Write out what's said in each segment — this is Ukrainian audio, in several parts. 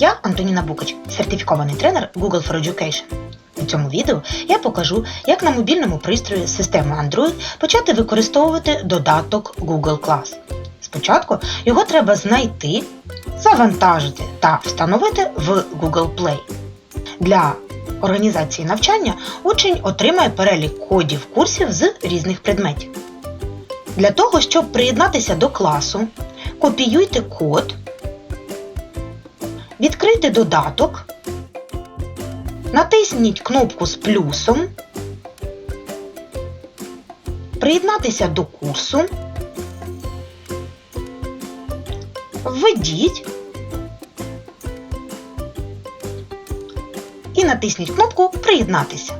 Я Антоніна Букач, сертифікований тренер Google for Education. У цьому відео я покажу, як на мобільному пристрої системи Android почати використовувати додаток Google Class. Спочатку його треба знайти, завантажити та встановити в Google Play. Для організації навчання учень отримає перелік кодів курсів з різних предметів. Для того, щоб приєднатися до класу, копіюйте код, відкрийте додаток, натисніть кнопку з плюсом, приєднатися до курсу, введіть і натисніть кнопку Приєднатися.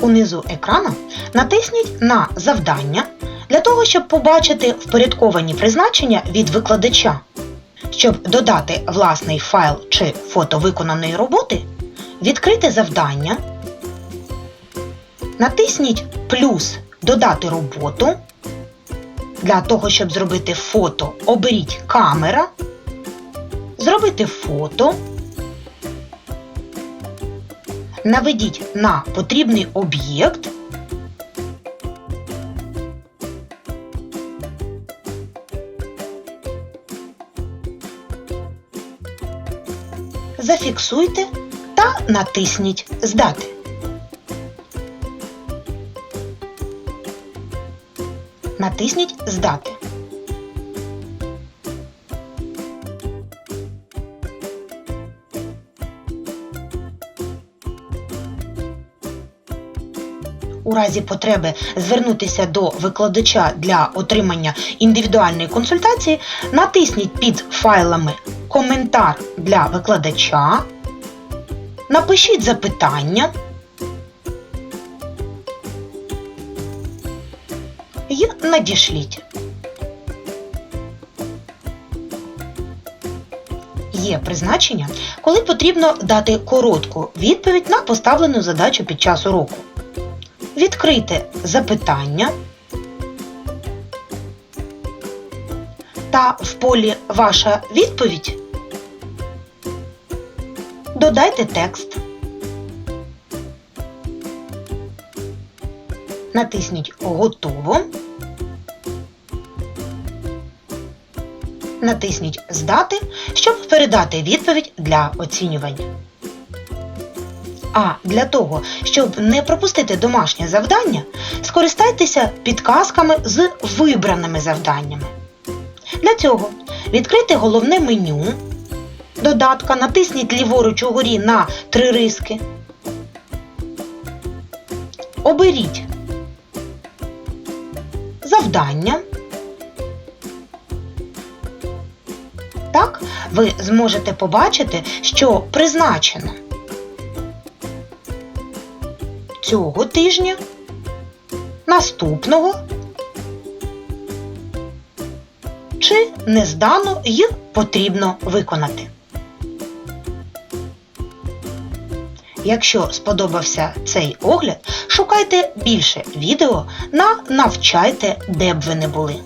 Унизу екрана натисніть на Завдання для того, щоб побачити впорядковані призначення від викладача. Щоб додати власний файл чи фото виконаної роботи, відкрийте завдання, натисніть плюс Додати роботу. Для того, щоб зробити фото, оберіть камера, зробити фото. Наведіть на потрібний об'єкт. Зафіксуйте та натисніть Здати. Натисніть Здати. У разі потреби звернутися до викладача для отримання індивідуальної консультації, натисніть під файлами Коментар для викладача, напишіть запитання і надішліть. Є призначення, коли потрібно дати коротку відповідь на поставлену задачу під час уроку. Відкрийте запитання та в полі Ваша відповідь додайте текст. Натисніть Готово. Натисніть Здати, щоб передати відповідь для оцінювання. А для того, щоб не пропустити домашнє завдання, скористайтеся підказками з вибраними завданнями. Для цього відкрийте головне меню додатка, натисніть ліворуч угорі на три риски. Оберіть завдання. Так, ви зможете побачити, що призначено цього тижня, наступного чи не здано їх потрібно виконати. Якщо сподобався цей огляд, шукайте більше відео на навчайте, де б ви не були.